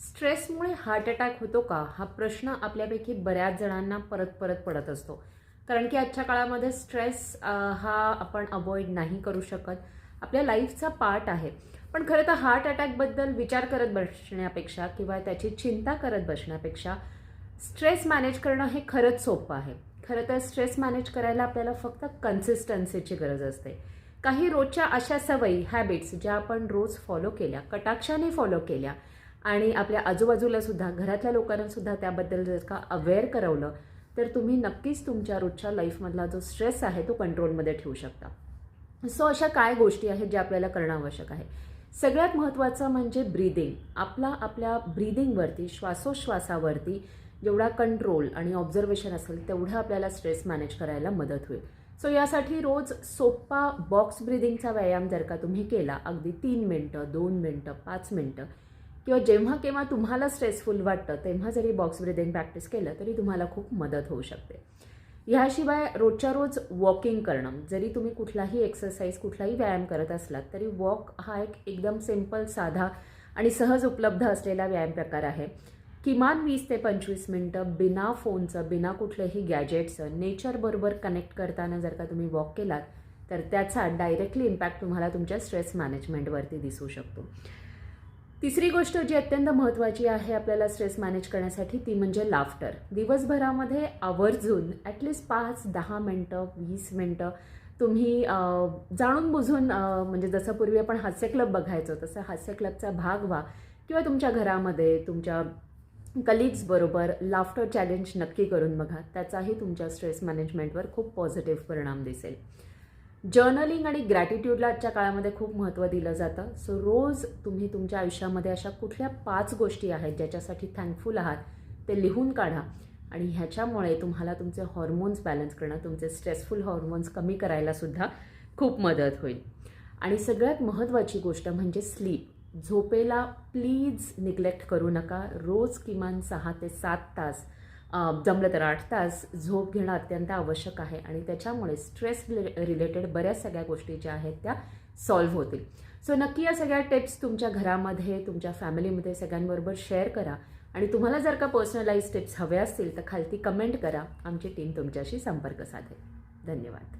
स्ट्रेसमुळे heart attack होतो का? हा प्रश्न आपल्यापैकी बऱ्याच जणांना परत परत पडत असतो. कारण की आजच्या काळामध्ये स्ट्रेस हा आपण अवॉइड नाही करू शकत. आपल्या लाईफचा पार्ट आहे. पण खरं तर हार्ट अटॅकबद्दल विचार करत बसण्यापेक्षा किंवा त्याची चिंता करत बसण्यापेक्षा स्ट्रेस मॅनेज करणं हे खरंच सोपं आहे. खरं तर स्ट्रेस मॅनेज करायला आपल्याला फक्त कन्सिस्टन्सीची गरज असते. काही रोजच्या अशा सवयी हॅबिट्स ज्या आपण रोज फॉलो केल्या कटाक्षाने फॉलो केल्या आणि आपल्या आजूबाजूलासुद्धा घरातल्या लोकांनासुद्धा त्याबद्दल जर का अवेअर करवलं तर तुम्ही नक्कीच तुमच्या रोजच्या लाईफमधला जो स्ट्रेस आहे तो कंट्रोलमध्ये ठेवू शकता. सो अशा काय गोष्टी आहेत ज्या आपल्याला करणं आवश्यक आहे? सगळ्यात महत्त्वाचं म्हणजे ब्रीदिंग आपला आपल्या ब्रीदिंगवरती श्वासोश्वासावरती जेवढा कंट्रोल आणि ऑब्झर्वेशन असेल तेवढं आपल्याला स्ट्रेस मॅनेज करायला मदत होईल. सो यासाठी रोज सोप्पा बॉक्स ब्रिदिंगचा व्यायाम जर का तुम्ही केला अगदी तीन मिनटं दोन मिनटं पाच मिनटं किंवा जेव्हा केव्हा तुम्हाला स्ट्रेसफुल वाटतं तेव्हा जरी बॉक्स ब्रिदिंग प्रॅक्टिस केलं तरी तुम्हाला खूप मदत होऊ शकते. ह्याशिवाय रोजच्या रोज वॉकिंग करणं जरी तुम्ही कुठलाही एक्सरसाइज कुठलाही व्यायाम करत असलात तरी वॉक हा एक एकदम सिंपल साधा आणि सहज उपलब्ध असलेला व्यायाम प्रकार आहे. किमान वीस ते पंचवीस मिनटं बिना फोनचं बिना कुठल्याही गॅजेटचं नेचरबरोबर कनेक्ट करताना जर का तुम्ही वॉक केलात तर त्याचा डायरेक्टली इम्पॅक्ट तुम्हाला तुमच्या स्ट्रेस मॅनेजमेंटवरती दिसू शकतो. तिसरी गोष्ट जी अत्यंत महत्त्वाची आहे आपल्याला स्ट्रेस मॅनेज करण्यासाठी ती म्हणजे लाफ्टर दिवसभरामध्ये आवर्जून ॲटलिस्ट पाच दहा मिनटं वीस मिनटं तुम्ही जाणून बुजून म्हणजे जसं पूर्वी आपण हास्य क्लब बघायचो तसं हास्य क्लबचा भाग व्हा. किंवा तुमच्या घरामध्ये तुमच्या कलिग्सबरोबर लाफ्टर चॅलेंज नक्की करून बघा. त्याचाही तुमच्या स्ट्रेस मॅनेजमेंटवर खूप पॉझिटिव्ह परिणाम दिसेल. जर्नलिंग आणि ग्रॅटिट्यूडला आजच्या काळामध्ये खूप महत्त्व दिलं जातं. सो रोज तुम्ही तुमच्या आयुष्यामध्ये अशा कुठल्या पाच गोष्टी आहेत ज्याच्यासाठी थँकफुल आहात ते लिहून काढा. आणि ह्याच्यामुळे तुम्हाला तुमचे हॉर्मोन्स बॅलन्स करणं तुमचे स्ट्रेसफुल हॉर्मोन्स कमी करायलासुद्धा खूप मदत होईल. आणि सगळ्यात महत्त्वाची गोष्ट म्हणजे स्लीप झोपेला प्लीज निग्लेक्ट करू नका. रोज किमान सहा ते सात तास जमलं तर आठ तास झोप घेणं अत्यंत आवश्यक आहे आणि त्याच्यामुळे स्ट्रेस रिलेटेड बऱ्याच सगळ्या गोष्टी ज्या आहेत त्या सॉल्व्ह होतील. सो नक्की या सगळ्या टिप्स तुमच्या घरामध्ये तुमच्या फॅमिलीमध्ये सगळ्यांबरोबर शेअर करा आणि तुम्हाला जर का पर्सनलाइज टिप्स हव्या असतील तर खालती कमेंट करा. आमची टीम तुमच्याशी संपर्क साधेल. धन्यवाद.